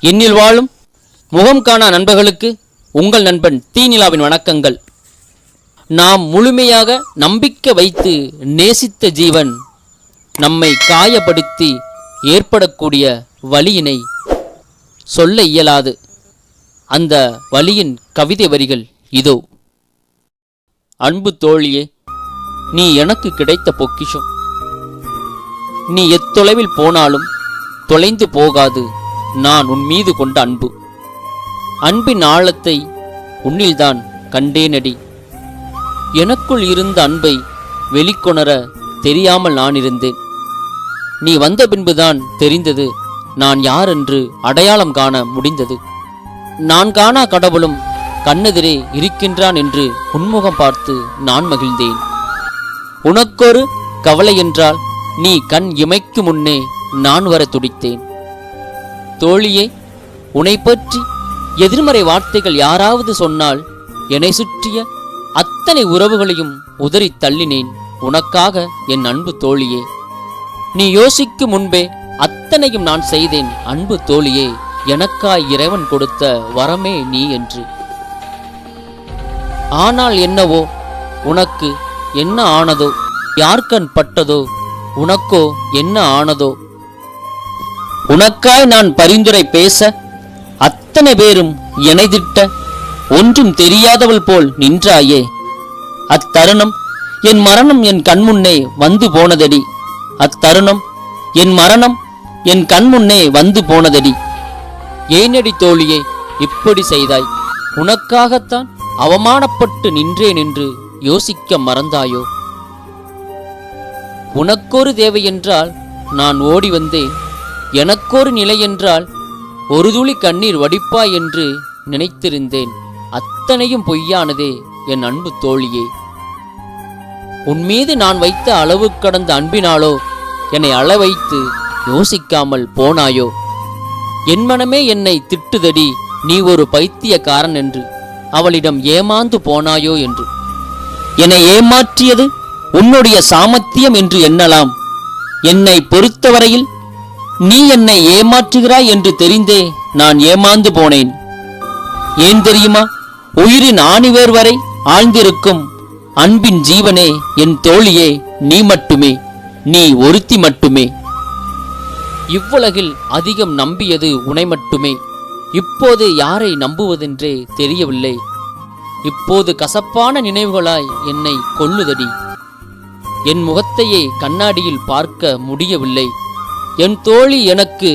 என்னில் வாழும் முகம் காணா நண்பர்களுக்கு உங்கள் நண்பன் தீநிலாவின் வணக்கங்கள். நாம் முழுமையாக நம்பிக்கை வைத்து நேசித்த ஜீவன் நம்மை காயப்படுத்தி ஏற்படக்கூடிய வழியினை சொல்ல இயலாது. அந்த வழியின் கவிதை வரிகள் இதோ. அன்பு தோழியே நீ எனக்கு கிடைத்த பொக்கிஷம். நீ எத்தொலைவில் போனாலும் தொலைந்து போகாது நான் உன் மீது கொண்ட அன்பு. அன்பின் ஆழத்தை உன்னில்தான் கண்டேனடி எனக்குள் இருந்த அன்பை வெளிக்கொணர தெரியாமல் நான் இருந்தேன். நீ வந்த பின்புதான் தெரிந்தது நான் யார் என்று அடையாளம் காண முடிந்தது. நான் காணா கடவுளும் கண்ணெதிரே இருக்கின்றான் என்று உன்முகம் பார்த்து நான் மகிழ்ந்தேன். உனக்கொரு கவலை என்றால் நீ கண் இமைக்கு முன்னே நான் வர துடித்தேன். தோழியே உன்னை பற்றி எதிர்மறை வார்த்தைகள் யாராவது சொன்னால் என்னை சுற்றிய அத்தனை உறவுகளையும் உதறித் தள்ளினேன் உனக்காக என் அன்பு தோழியே. நீ யோசிக்கும் முன்பே அத்தனையும் நான் செய்தேன் அன்பு தோழியே எனக்காய் இறைவன் கொடுத்த வரமே நீ என்று. ஆனால் என்னவோ உனக்கு என்ன ஆனதோ யார்கண் பட்டதோ உனக்கோ என்ன ஆனதோ உனக்காய் நான் பரிந்துரை பேச அத்தனை பேரும் திட்ட ஒன்றும் தெரியாதவள் போல் நின்றாயே. அத்தருணம் என் மரணம் என் கண்முன்னே வந்து போனதடி. அத்தருணம் என் மரணம் என் கண்முன்னே வந்து போனதடி. ஏனடி தோழியே இப்படி செய்தாய். உனக்காகத்தான் அவமானப்பட்டு நின்றேன் என்று யோசிக்க மறந்தாயோ? உனக்கொரு தேவை என்றால் நான் ஓடி வந்தேன். எனக்கொரு நிலை என்றால் ஒரு துளி கண்ணீர் வடிப்பாய் என்று நினைத்திருந்தேன். அத்தனையும் பொய்யானதே என் அன்பு தோழியே. உன் மீது நான் வைத்த அளவு கடந்த அன்பினாலோ என்னை அள வைத்து யோசிக்காமல் போனாயோ? என் மனமே என்னை திட்டுதடி நீ ஒரு பைத்தியக்காரன் என்று அவளிடம் ஏமாந்து போனாயோ என்று. என்னை ஏமாற்றியது உன்னுடைய சாமர்த்தியம் என்று எண்ணலாம். என்னை பொறுத்தவரையில் நீ என்னை ஏமாற்றுகிறாய் என்று தெரிந்தே நான் ஏமாந்து போனேன். ஏன் தெரியுமா? உயிரின் ஆணிவேர் வரை ஆழ்ந்திருக்கும் அன்பின் ஜீவனே என் தோழியே நீ மட்டுமே நீ ஒருத்தி மட்டுமே. இவ்வுலகில் அதிகம் நம்பியது உனை மட்டுமே. இப்போது யாரை நம்புவதென்றே தெரியவில்லை. இப்போது கசப்பான நினைவுகளாய் என்னை கொள்ளுதடி என் முகத்தையே கண்ணாடியில் பார்க்க முடியவில்லை. என் தோழி எனக்கு